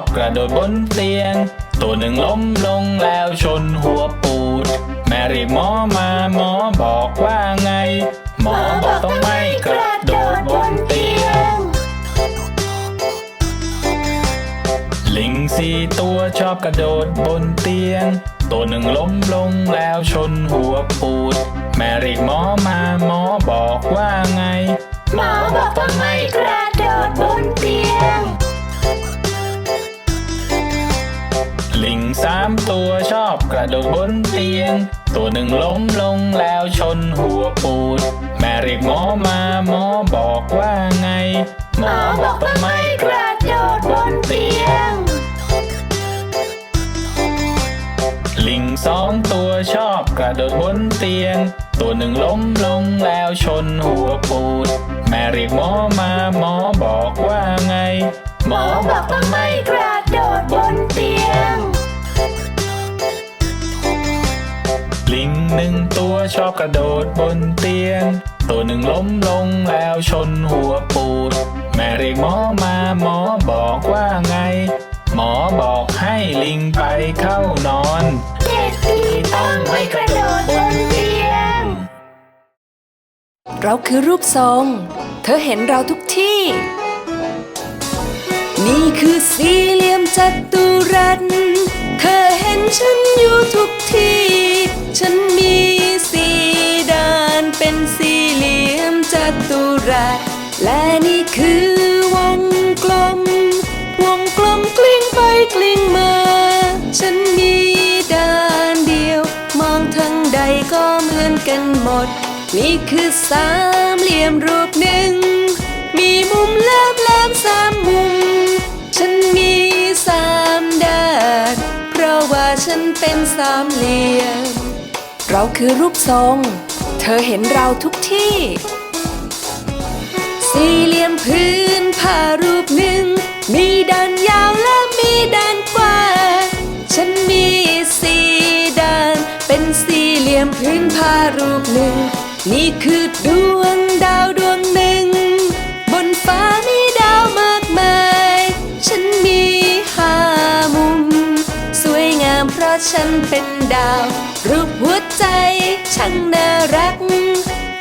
อบกระโดดบนเตียง ตัวหนึ่งล้มลงแล้วชนหัวปูด แม่เรียกหมอมาหมอบอกว่าไง หมอบอกต้องไม่กระโดดบนเตียง ลิงสี่ตัวชอบกระโดดบนเตียง ตัวหนึ่งล้มลงแล้วชนหัวปูด แม่เรียกหมอมาหมอบอกว่าไง หมอบอกต้องไม่กระโดดบนเตียง ลิงสามตัวชอบกระโดดบนเตียง ตัวหนึ่งล้มลงแล้วชนหัวปูด แม่เรียกหมอมาหมอบอกว่าไง หมอบอกต้องไม่กระโดดบนเตียง ลิงสองตัวชอบกระโดดบนเตียง ตัวหนึ่งล้มลงแล้วชนหัวปูด แม่เรียกหมอมาหมอบอกว่าไง หมอบอกต้องไม่กระโดดบนเตียง หนึ่งตัวชอบกระโดดบนเตียง ตัวหนึ่งล้มลงแล้วชนหัวปูด แม่เรียกหมอมาหมอบอกว่าไง หมอบอกให้ลิงไปเข้านอน เด็กที่ต้องไม่กระโดดบนเตียง เราคือรูปทรง เธอเห็นเราทุกที่ นี่คือสี่เหลี่ยมจัตุรัส เธอเห็นฉันอยู่ทุกที่ ฉันมีสี่ด้านเป็นสี่เหลี่ยมจัตุรัส และนี่คือวงกลม วงกลมกลิ้งไปกลิ้งมา ฉันมีด้านเดียว มองทางใดก็เหมือนกันหมด นี่คือสามเหลี่ยมรูปหนึ่ง มีมุมแหลมแหลมสามมุม ฉันมีสามด้าน เพราะว่าฉันเป็นสามเหลี่ยม เราคือรูปทรง เธอเห็นเราทุกที่ สี่เหลี่ยมพื้นผ้ารูปหนึ่ง มีด้านยาวและมีด้านกว้าง ฉันมีสี่ด้าน เป็นสี่เหลี่ยมพื้นผ้ารูปหนึ่ง นี่คือดวงดาวดวงหนึ่ง บนฟ้ามีดาวมากมาย ฉันมีห้ามุม สวยงามเพราะฉันเป็นดาว รูปหัว ช่างน่ารัก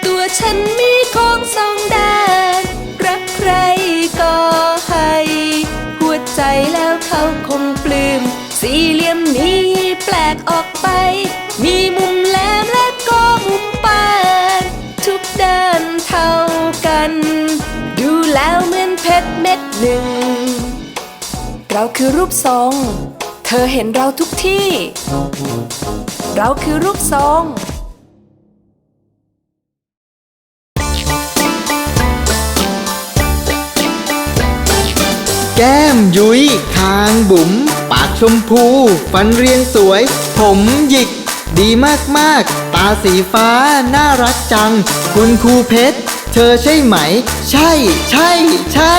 ตัวฉันมีโค้งสองด้าน รักใครก็ให้ หัวใจแล้วเขาคงปลื้มสี่เหลี่ยมนี้แปลกออกไป มีมุมแหลมและก็มุมปานทุกด้านเท่ากัน ดูแล้วเหมือนเพชรเม็ดหนึ่ง เราคือรูปทรง เธอเห็นเราทุกที่ เราคือรูปทรง แก้มยุ้ยคางบุ๋ม ปากชมพู ฟันเรียงสวย ผมหยิก ดีมากๆ ตาสีฟ้า น่ารักจัง คุณครูเพชร เธอใช่ไหม ใช่ ใช่ ใช่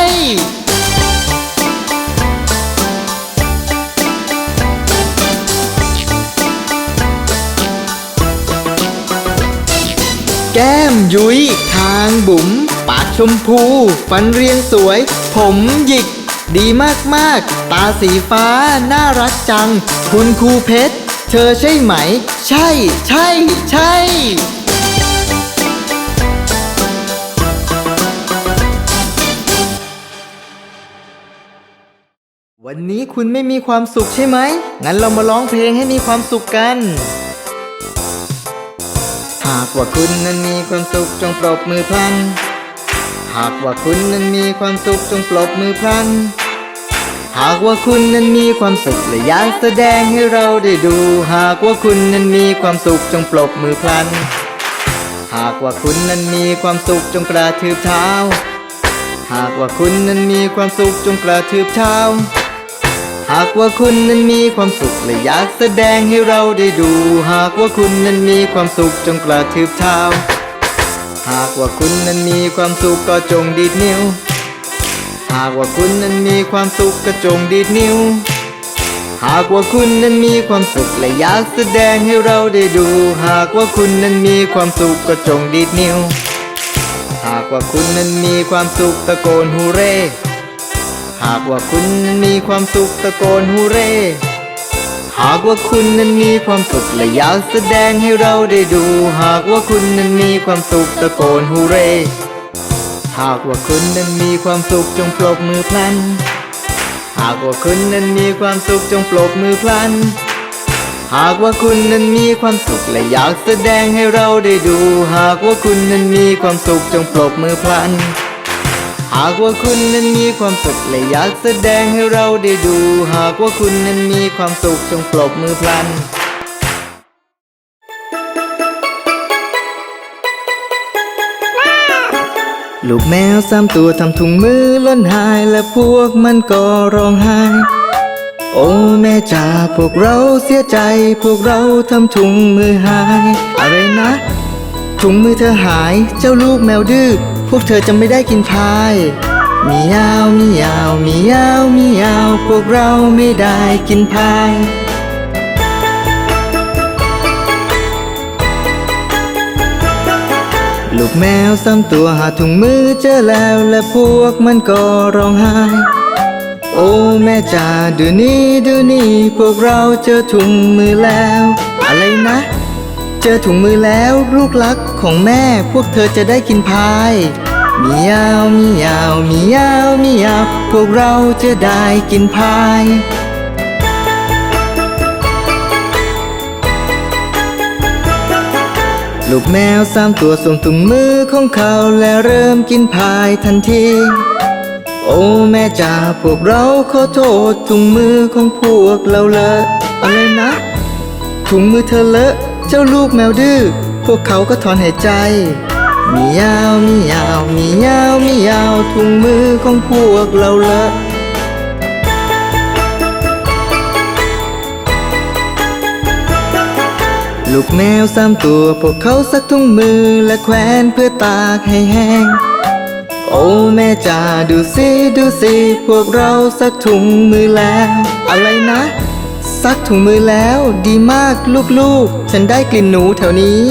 แก้มยุ้ยคางบุ๋ม ปากชมพู ฟันเรียงสวย ผมหยิก ดีมากๆ ตาสีฟ้า น่ารักจัง คุณครูเพชร เธอใช่ไหม ใช่ ใช่ ใช่วันนี้คุณไม่มีความสุขใช่ไหม งั้นเรามาร้องเพลงให้มีความสุขกัน หากว่าคุณนั้นมีความสุขจงปรบมือพลัน หากว่าคุณนั้นมีความสุขจงปรบมือพลัน หากว่าคุณนั้นมีความสุขและอยากแสดงให้เราได้ดู หากว่าคุณนั้นมีความสุขจงปรบมือพลัน หากว่าคุณนั้นมีความสุขจงกระทืบเท้า หากว่าคุณนั้นมีความสุขจงกระทืบเท้า หากว่าคุณนั้นมีความสุขและอยากแสดงให้เราได้ดู หากว่าคุณนั้นมีความสุขจงกระทืบเท้า หากว่าคุณนั้นมีความสุขก็จงดีดนิ้วากว่าคุณนั้นมีความสุขก็จงดีดนิ้ว หากว่าคุณนั้นมีความสุขและอยากแสดงให้เราได้ดู หากว่าคุณนั้นมีความสุขก็จงดีดนิ้ว หากว่าคุณนั้นมีความสุขตะโกนฮูเร่ หากว่าคุณนั้นมีความสุขตะโกนฮูเร่ หากว่าคุณนั้นมีความสุขและอยากแสดงให้เราได้ดู หากว่าคุณนั้นมีความสุขตะโกนฮูเร่ หากว่าคุณนั้นมีความสุขจงปรบมือพลัน หากว่าคุณนั้นมีความสุขจงปรบมือพลัน หากว่าคุณนั้นมีความสุขและอยากแสดงให้เราได้ดู หากว่าคุณนั้นมีความสุขจงปรบมือพลัน หากว่าคุณนั้นมีความสุขและอยากแสดงให้เราได้ดู หากว่าคุณนั้นมีความสุขจงปรบมือพลัน ลูกแมวสามตัวทำถุงมือล้นหายและพวกมันก็ร้องไห้ โอ้แม่จ๋าพวกเราเสียใจ พวกเราทำถุงมือหาย อะไรนะ ถุงมือเธอหายเจ้าลูกแมวดื้อพวกเธอจะไม่ได้กินพายมียาวมียาวมียาวมียาวพวกเราไม่ได้กินพาย ลูกแมวสามตัวหาถุงมือเจอแล้วและพวกมันก็ร้องไห้ โอ้แม่จ๋าดูนี่ดูนี่ พวกเราเจอถุงมือแล้ว อะไรนะ เจอถุงมือแล้วลูกรักของแม่พวกเธอจะได้กินพายมียาวมียาวมียาวมียาวพวกเราจะได้กินพาย ลูกแมวสามตัวส่งถุงมือของเขาและเริ่มกินพายทันที โอ้แม่จ๋าพวกเราขอโทษถุงมือของพวกเราเลอะอะไรนะ ถุงมือเธอเลอะ เจ้าลูกแมวดื้อพวกเขาก็ถอนหายใจมียาวมียาวมียาวมียาวถุงมือของพวกเราเลอะ ลูกแมวสามตัวพวกเขาซักถุงมือและแขวนเพื่อตากให้แห้ง โอ้แม่จ๋าดูสิดูสิพวกเราซักถุงมือแล้ว อะไรนะ ซักถุงมือแล้วดีมากลูกๆ ฉันได้กลิ่นหนูแถวนี้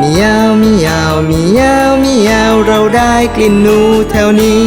มียาวมียาวมียาวมียาวเราได้กลิ่นหนูแถวนี้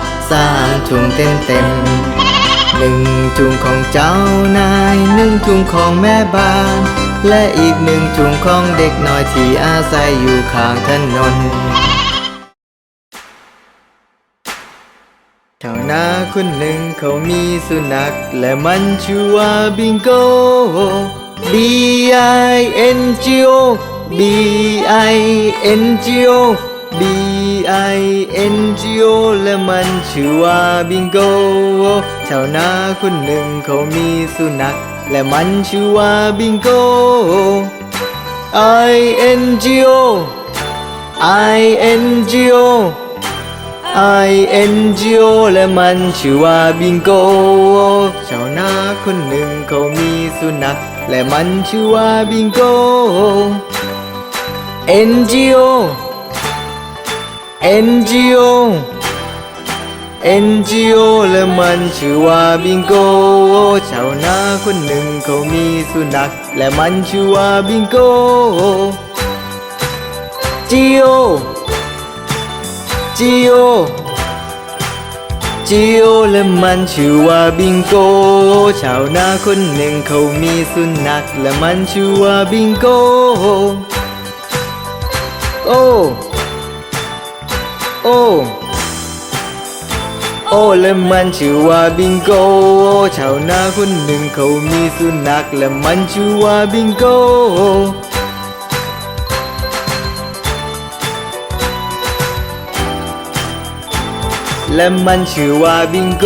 สามถุงเต็มเต็มหนึ่งถุงของเจ้านายหนึ่งถุงของแม่บ้าน และอีกหนึ่งถุงของเด็กน้อยที่อาศัยอยู่ข้างถนนแถวนาคนหนึ่งเขามีสุนัข และมันชื่อว่าบิงโก B I N G O B I N G O B I N G O และมันชื่อว่าบิงโกแถวนาคนหนึ่งเขามีสุนัข และมันชื่อว่าบิงโก I N G O I N G O I N G O และมันชื่อว่าบิงโกชาวนาคนหนึ่งเขามีสุนัข และมันชื่อว่าบิงโก N G O N G O N G O และมันชื่อว่าบิงโกชาวนาคนหนึ่งเขามีสุนัข และมันชื่อว่าบิงโก G O G O G O และมันชื่อว่าบิงโก ชาวนาคนหนึ่งเขามีสุนัข และมันชื่อว่าบิงโก โอ โอโอและมันชื่อว่าบิงโกชาวนาคนหนึ่งเขามีสุนัขและมันชื่อว่าบิงโกและมันชื่อว่าบิงโก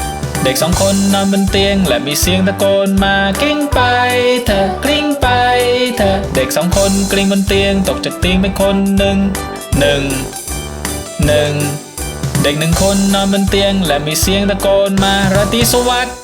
เด็กสองคนนอนบนเตียง และมีเสียงตะโกนมากลิ้งไป เธอกลิ้งไป เธอเด็กสองคนกลิ้งบนเตียง ตกจากเตียงไปคนหนึ่งหนึ่งหนึ่งเด็กหนึ่งคนนอนบนเตียง และมีเสียงตะโกนมาราตรีสวัสดิ์